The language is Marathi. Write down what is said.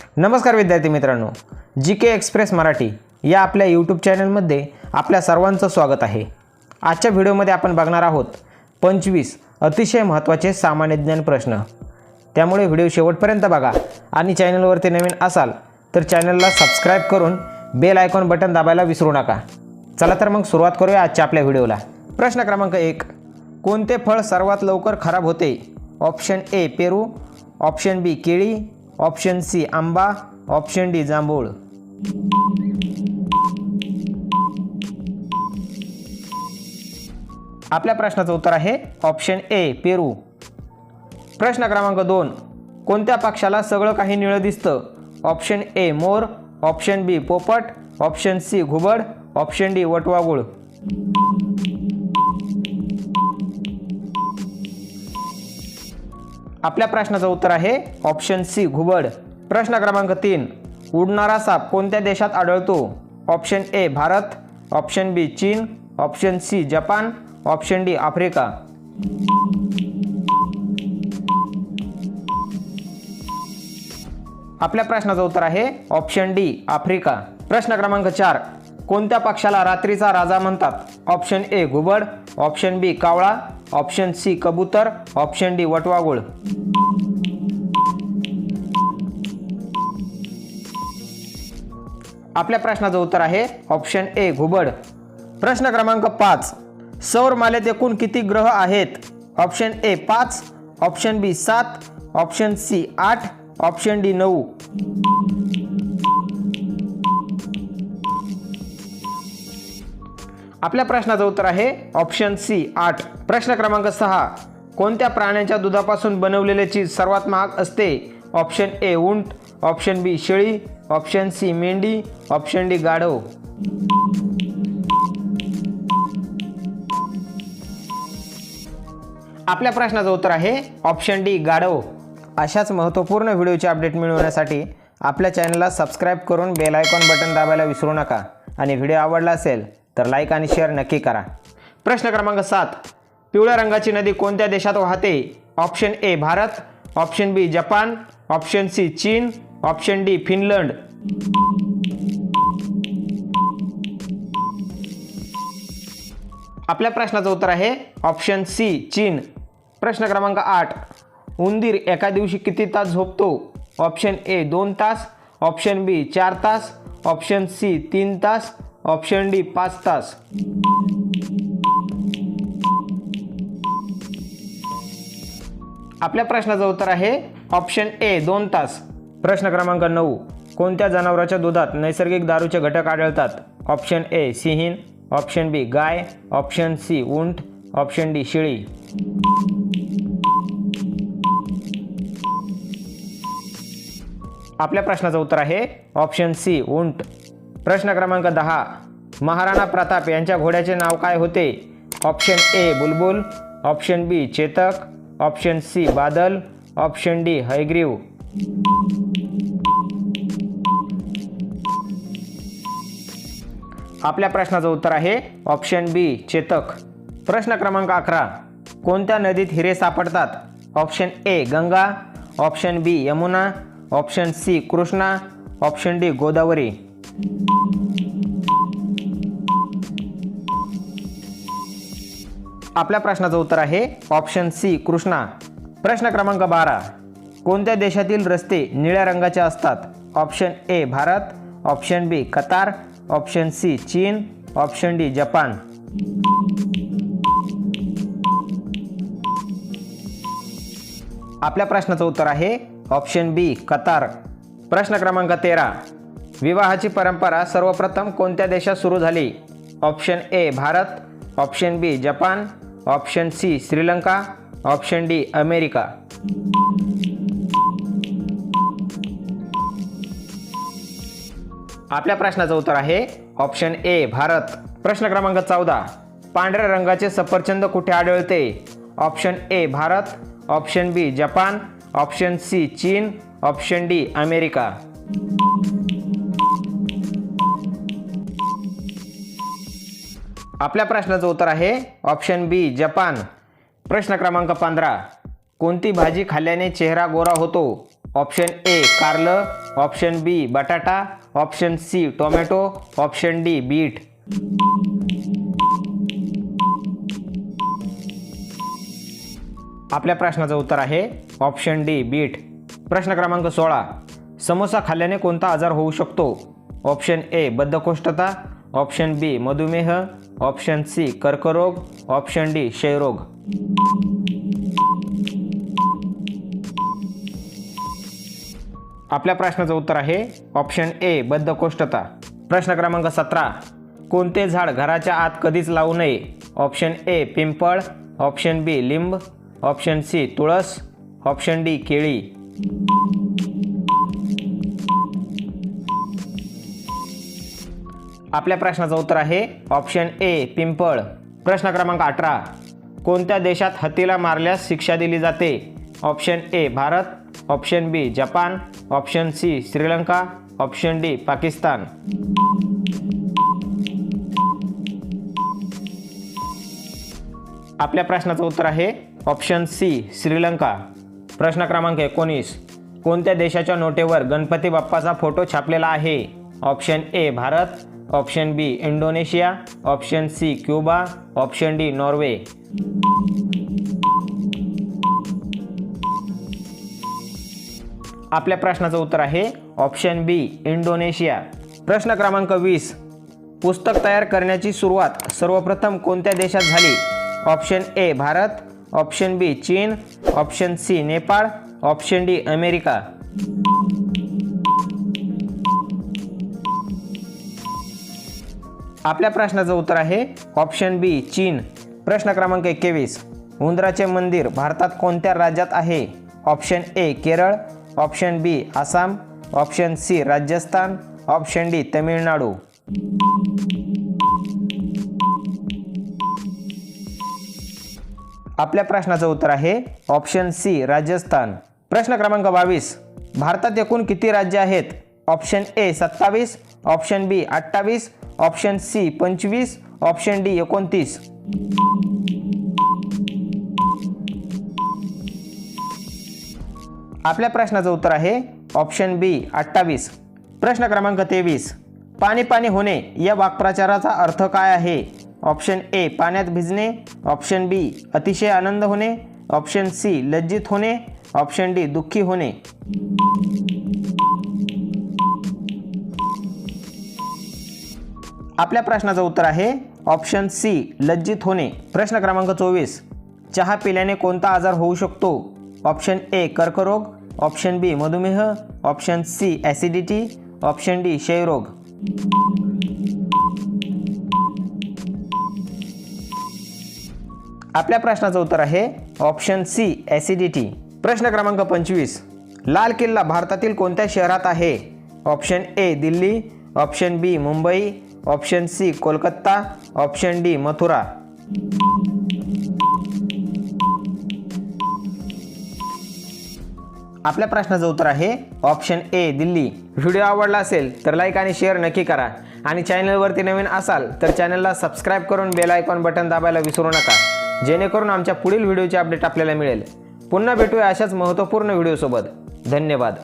नमस्कार विद्यार्थी मित्रांनो जी के एक्सप्रेस मराठी या आपल्या यूट्यूब चॅनलमध्ये आपल्या सर्वांचं स्वागत आहे. आजच्या व्हिडिओमध्ये आपण बघणार आहोत पंचवीस अतिशय महत्त्वाचे सामान्य ज्ञान प्रश्न. त्यामुळे व्हिडिओ शेवटपर्यंत बघा आणि चॅनलवरती नवीन असाल तर चॅनलला सबस्क्राईब करून बेल आयकॉन बटन दाबायला विसरू नका. चला तर मग सुरुवात करूया आजच्या आपल्या व्हिडिओला. प्रश्न क्रमांक एक. कोणते फळ सर्वात लवकर खराब होते? ऑप्शन ए पेरू ऑप्शन बी केळी ऑप्शन सी आंबा. ऑप्शन डी जांभूळ. आपल्या प्रश्नाचं उत्तर आहे ऑप्शन ए पेरू. प्रश्न क्रमांक दोन कोणत्या पक्षाला सगळं काही निळं दिसतं? Option A more. Option B पोपट. ऑप्शन सी घुबड. ऑप्शन डी वटवागुळ आपल्या प्रश्नाचं उत्तर आहे ऑप्शन सी घुबड. प्रश्न क्रमांक तीन उडणारा साप कोणत्या देशात आढळतो? Option A Bharat. Option B चीन. Option C Japan. Option D Africa. आपल्या प्रश्नाचं उत्तर आहे ऑप्शन डी आफ्रिका. प्रश्न क्रमांक चार कोणत्या पक्षाला रात्रीचा राजा म्हणतात? ऑप्शन ए घुबड. ऑप्शन बी कावळा. ऑप्शन सी कबूतर. ऑप्शन डी वटवागुळ आपल्या प्रश्नाचं उत्तर आहे ऑप्शन ए घुबड. प्रश्न क्रमांक पाच सौरमालेत एकूण किती ग्रह आहेत? ऑप्शन ए पाच. ऑप्शन बी सात. ऑप्शन सी आठ. ऑप्शन डी नऊ. आपल्या प्रश्नाचं उत्तर आहे ऑप्शन सी आठ. प्रश्न क्रमांक सहा. कोणत्या प्राण्यांच्या दुधापासून बनवलेले चीज सर्वात महाग असते? ऑप्शन ए उंट. ऑप्शन बी शेळी. ऑप्शन सी मेंढी. ऑप्शन डी गाढव. आपल्या प्रश्नाचं उत्तर आहे ऑप्शन डी गाढव. अशाच महत्त्वपूर्ण व्हिडिओचे अपडेट मिळवण्यासाठी आपल्या चॅनलला सबस्क्राईब करून बेल आयकॉन बटन दाबायला विसरू नका. आणि व्हिडिओ आवडला असेल तर लाईक आणि शेअर नक्की करा. प्रश्न क्रमांक सात. पिवळ्या रंगाची नदी कोणत्या देशात वाहते? Option A Bharat. Option B Japan. Option C चीन. Option D Finland. आपल्या प्रश्नाचं उत्तर आहे ऑप्शन सी चीन. प्रश्न क्रमांक आठ. उंदीर एका दिवशी किती तास झोपतो? ऑप्शन ए दोन तास. ऑप्शन बी चार तास. ऑप्शन सी तीन तास. ऑप्शन डी पाच तास. आपल्या प्रश्नाचं उत्तर आहे ऑप्शन ए दोन तास. प्रश्न क्रमांक नऊ कोणत्या जनावराच्या दुधात नैसर्गिक दारूचे घटक आढळतात? ऑप्शन ए सिंहीण. ऑप्शन बी गाय. ऑप्शन सी उंट. ऑप्शन डी शेळी. आपल्या प्रश्नाचं उत्तर आहे ऑप्शन सी उंट. प्रश्न क्रमांक दहा. महाराणा प्रताप यांच्या घोड्याचे नाव काय होते? Option A Bulbul. Option B Chetak. Option C Badal. Option D Haigriv. आपल्या प्रश्नाचं उत्तर आहे ऑप्शन बी चेतक. प्रश्न क्रमांक अकरा. कोणत्या नदीत हिरे सापडतात? Option A Ganga. Option B Yamuna. Option C Krishna. Option D Godavari. आपल्या प्रश्नाचं उत्तर आहे ऑप्शन सी कृष्णा. प्रश्न क्रमांक बारा. कोणत्या देशातील रस्ते निळ्या रंगाचे असतात? Option A Bharat. Option B Qatar. Option C चीन. Option D Japan. आपल्या प्रश्नाचं उत्तर आहे ऑप्शन बी कतार. प्रश्न क्रमांक तेरा. विवाहाची परंपरा सर्वप्रथम कोणत्या देशात सुरू झाली? Option A Bharat. Option B Japan. Option C Sri Lanka. Option D America. आपल्या प्रश्नाचं उत्तर आहे ऑप्शन ए भारत. प्रश्न क्रमांक चौदा. पांढऱ्या रंगाचे सफरचंद कुठे आढळते? Option A Bharat. Option B Japan. Option C चीन. Option D America. आपल्या प्रश्नाचं उत्तर आहे ऑप्शन बी जपान. प्रश्न क्रमांक पंधरा. कोणती भाजी खाल्ल्याने चेहरा गोरा होतो? ऑप्शन ए कारलं. ऑप्शन बी बटाटा. Option C tomato. Option D beet. आपल्या प्रश्नाचं उत्तर आहे ऑप्शन डी बीट. प्रश्न क्रमांक सोळा. समोसा खाल्ल्याने कोणता आजार होऊ शकतो? ऑप्शन ए बद्धकोष्ठता. ऑप्शन बी मधुमेह. ऑप्शन सी कर्करोग. ऑप्शन डी क्षयरोग. आपल्या प्रश्नाचं उत्तर आहे ऑप्शन ए बद्धकोष्ठता. प्रश्न क्रमांक सतरा कोणते झाड घराच्या आत कधीच लावू नये? ऑप्शन ए पिंपळ. ऑप्शन बी लिंब. ऑप्शन सी तुळस. ऑप्शन डी केळी. आपल्या प्रश्नाचं उत्तर आहे ऑप्शन ए पिंपळ. प्रश्न क्रमांक अठरा. कोणत्या देशात हत्तीला मारल्यास शिक्षा दिली जाते? Option A Bharat. Option B Japan. Option C Sri Lanka. Option D Pakistan. आपल्या प्रश्नाचं उत्तर आहे ऑप्शन सी श्रीलंका. प्रश्न क्रमांक एकोणीस. कोणत्या देशाच्या नोटेवर गणपती बाप्पाचा फोटो छापलेला आहे? Option A Bharat. Option B Indonesia option C Cuba option D Norway. आपल्या प्रश्नाचं उत्तर आहे ऑप्शन बी इंडोनेशिया. प्रश्न क्रमांक वीस. पुस्तक तयार करण्याची सुरुवात सर्वप्रथम कोणत्या देशात झाली? Option A Bharat. Option B चीन. Option C Nepal. Option D America. आपल्या प्रश्नाचं उत्तर आहे ऑप्शन बी चीन. प्रश्न क्रमांक एकवीस. उंदराचे मंदिर भारतात कोणत्या राज्यात आहे? Option A Kerala. Option B Assam. Option C Rajasthan. Option D Tamil Nadu. आपल्या प्रश्नाचं उत्तर आहे ऑप्शन सी राजस्थान. प्रश्न क्रमांक बावीस. भारतात एकूण किती राज्य आहेत? ऑप्शन ए सत्तावीस. ऑप्शन बी अठ्ठावीस ऑप्शन सी पंचवीस ऑप्शन डी एकोणतीस. आपल्या प्रश्नाचं उत्तर आहे ऑप्शन बी अठ्ठावीस. प्रश्न क्रमांक तेवीस. पाणी पाणी होणे या वाक्प्रचाराचा अर्थ काय आहे? ऑप्शन ए पाण्यात भिजणे ऑप्शन बी अतिशय आनंद होणे ऑप्शन सी लज्जित होणे ऑप्शन डी दुःखी होणे. आपल्या प्रश्नाचं उत्तर आहे ऑप्शन सी लज्जित होणे. प्रश्न क्रमांक चोवीस. चहा पिल्याने कोणता आजार होऊ शकतो? ऑप्शन ए कर्करोग. ऑप्शन बी मधुमेह. Option C acidity. Option D क्षयरोग. आपल्या प्रश्नाचं उत्तर आहे ऑप्शन सी ॲसिडिटी. प्रश्न क्रमांक पंचवीस. लाल किल्ला भारतातील कोणत्या शहरात आहे? Option A Delhi. Option B Mumbai. Option C Kolkata. Option D Mathura. आपल्या प्रश्नाचं उत्तर आहे ऑप्शन ए दिल्ली. व्हिडिओ आवडला असेल तर लाईक आणि शेअर नक्की करा. आणि चॅनलवरती नवीन असाल तर चॅनलला सबस्क्राईब करून बेल आयकॉन बटन दाबायला विसरू नका. जेणेकरून आमच्या पुढील व्हिडिओचे अपडेट आपल्याला मिळेल. पुन्हा भेटूया अशाच महत्त्वपूर्ण व्हिडिओसोबत. धन्यवाद.